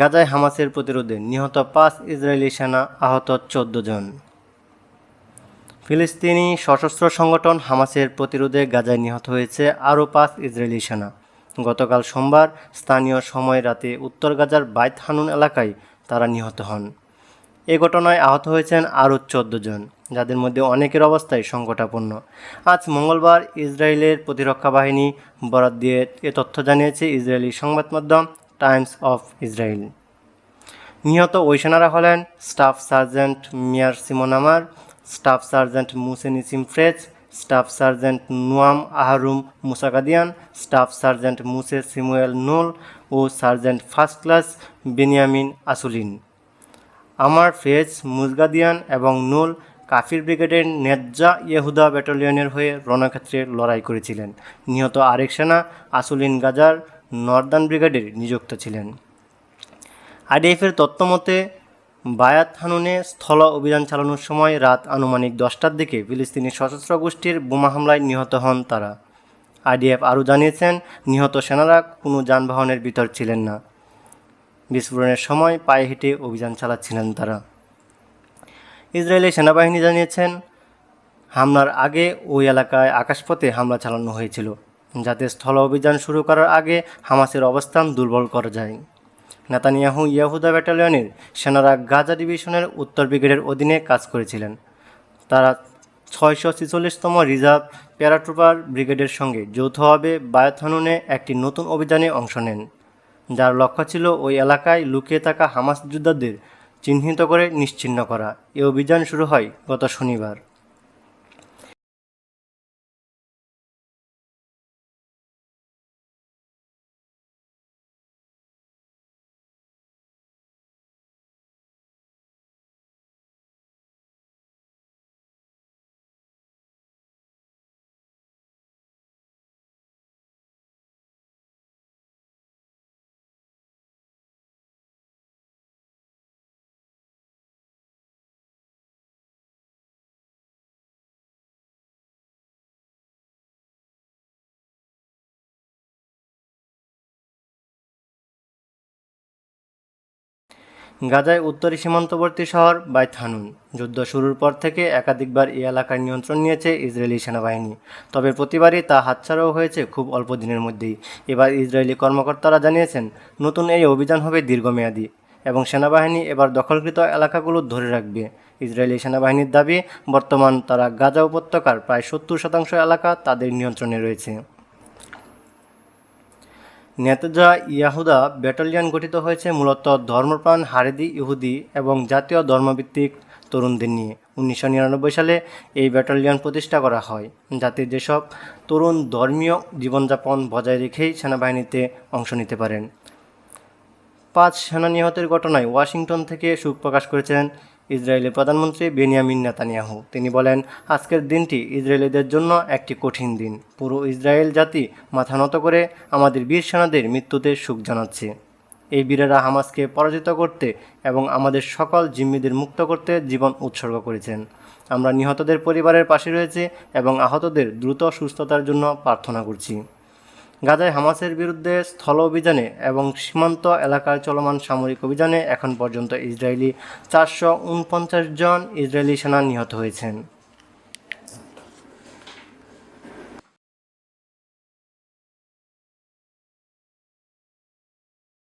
গাজায় হামাসের প্রতিরোধে নিহত পাঁচ ইসরায়েলি সেনা আহত চোদ্দ জন। ফিলিস্তিনি সশস্ত্র সংগঠন হামাসের প্রতিরোধে গাজায় নিহত হয়েছে আরও পাঁচ ইসরায়েলি সেনা। গতকাল সোমবার স্থানীয় সময় রাতে উত্তর গাজার বাইত হানুন এলাকায় তারা নিহত হন। এ ঘটনায় আহত হয়েছেন আরও চোদ্দ জন, যাদের মধ্যে অনেকের অবস্থায় সংকটাপন্ন। আজ মঙ্গলবার ইসরায়েলের প্রতিরক্ষা বাহিনী বরাদ দিয়ে এ তথ্য জানিয়েছে ইসরায়েলি সংবাদ মাধ্যম টাইমস অফ ইসরায়েল নিহত ওই সেনারা হলেন স্টাফ সার্জেন্ট মিয়ার সিমোনামার স্টাফ সার্জেন্ট মুসেন ইসিম ফ্রেজ স্টাফ সার্জেন্ট নুয়াম আহারুম মুসাকাদিয়ান স্টাফ সার্জেন্ট মুসে সিমুয়েল নুল ও sergeant first class Binyamin Asulin. আমার ফেজ মুজগাদিয়ান এবং নুল কাফির ব্রিগেডের নেজ্জা ইয়েহুদা ব্যাটালিয়নের হয়ে রণক্ষেত্রে লড়াই করেছিলেন। নিহত আরেক সেনা, আসুলিন গাজার নর্দার্ন ব্রিগেডের নিযুক্ত ছিলেন। আইডিএফের তথ্যমতে বায়াত হানুনে স্থল অভিযান চালানোর সময় রাত আনুমানিক দশটার দিকে ফিলিস্তিনি সশস্ত্র গোষ্ঠীর বোমা হামলায় নিহত হন তারা। আইডিএফ আরও জানিয়েছেন, নিহত সেনারা কোনো যানবাহনের ভিতর ছিলেন না। বিস্ফোরণের সময় পায়ে হেঁটে অভিযান চালাচ্ছিলেন তারা। ইসরায়েলি সেনাবাহিনী জানিয়েছেন, হামলার আগে ওই এলাকায় আকাশপথে হামলা চালানো হয়েছিল। যাতে স্থল অভিযান শুরু করার আগে হামাসের অবস্থান দুর্বল করা যায়। নেতানিয়াহু ইয়াহুদা ব্যাটালিয়নের সেনারা গাজা ডিভিশনের উত্তর ব্রিগেডের অধীনে কাজ করেছিলেন। তারা ছয়শো ছেচল্লিশতম রিজার্ভ প্যারাট্রুপার ব্রিগেডের সঙ্গে যৌথভাবে বায়াথানুনে একটি নতুন অভিযানে অংশ নেন। যার লক্ষ্য ছিল ওই এলাকায় লুকিয়ে থাকা হামাস যোদ্ধাদের চিহ্নিত করে নিশ্চিহ্ন করা। এ অভিযান শুরু হয় গত শনিবার। গাজায় উত্তরী সীমান্তবর্তী শহর বাইথানুন। যুদ্ধ শুরুর পর থেকে একাধিকবার এই এলাকার নিয়ন্ত্রণ নিয়েছে ইসরায়েলি সেনাবাহিনী। তবে প্রতিবারই তা হাতছাড়াও হয়েছে খুব অল্প দিনের মধ্যেই। এবার ইসরায়েলি কর্মকর্তারা জানিয়েছেন, নতুন এই অভিযান হবে দীর্ঘমেয়াদী এবং সেনাবাহিনী এবার দখলকৃত এলাকাগুলো ধরে রাখবে। ইসরায়েলি সেনাবাহিনীর দাবি, বর্তমান তারা গাজা উপত্যকার প্রায় সত্তর শতাংশ এলাকা তাদের নিয়ন্ত্রণে রয়েছে। নেতজা ইয়াহুদা ব্যাটালিয়ন গঠিত হয়েছে মূলত ধর্মপ্রাণ হারেদি ইহুদি এবং জাতীয় ধর্মভিত্তিক তরুণদের নিয়ে। উনিশশো নিরানব্বই সালে এই ব্যাটালিয়ন প্রতিষ্ঠা করা হয়। যাতে যেসব তরুণ ধর্মীয় জীবনযাপন বজায় রেখেই সেনাবাহিনীতে অংশ নিতে পারেন। পাঁচ সেনা নিহতের ঘটনায় ওয়াশিংটন থেকে সুখ প্রকাশ করেছেন ইসরায়েলের প্রধানমন্ত্রী বেনিয়ামিন নেতানিয়াহু। তিনি বলেন, আজকের দিনটি ইসরায়েলিদের জন্য একটি কঠিন দিন। পুরো ইসরায়েল জাতি মাথা নত করে আমাদের বীর সেনাদের মৃত্যুতে সুখ জানাচ্ছে। এই বীরেরা হামাসকে পরাজিত করতে এবং আমাদের সকল জিম্মিদের মুক্ত করতে জীবন উৎসর্গ করেছেন। আমরা নিহতদের পরিবারের পাশে রয়েছে এবং আহতদের দ্রুত সুস্থতার জন্য প্রার্থনা করছি। গাজায় হামাসের বিরুদ্ধে স্থল অভিযানে এবং সীমান্ত এলাকায় চলমান সামরিক অভিযানে এখন পর্যন্ত ইসরায়েলি চারশো উনপঞ্চাশ জন ইসরায়েলি সেনা নিহত হয়েছেন।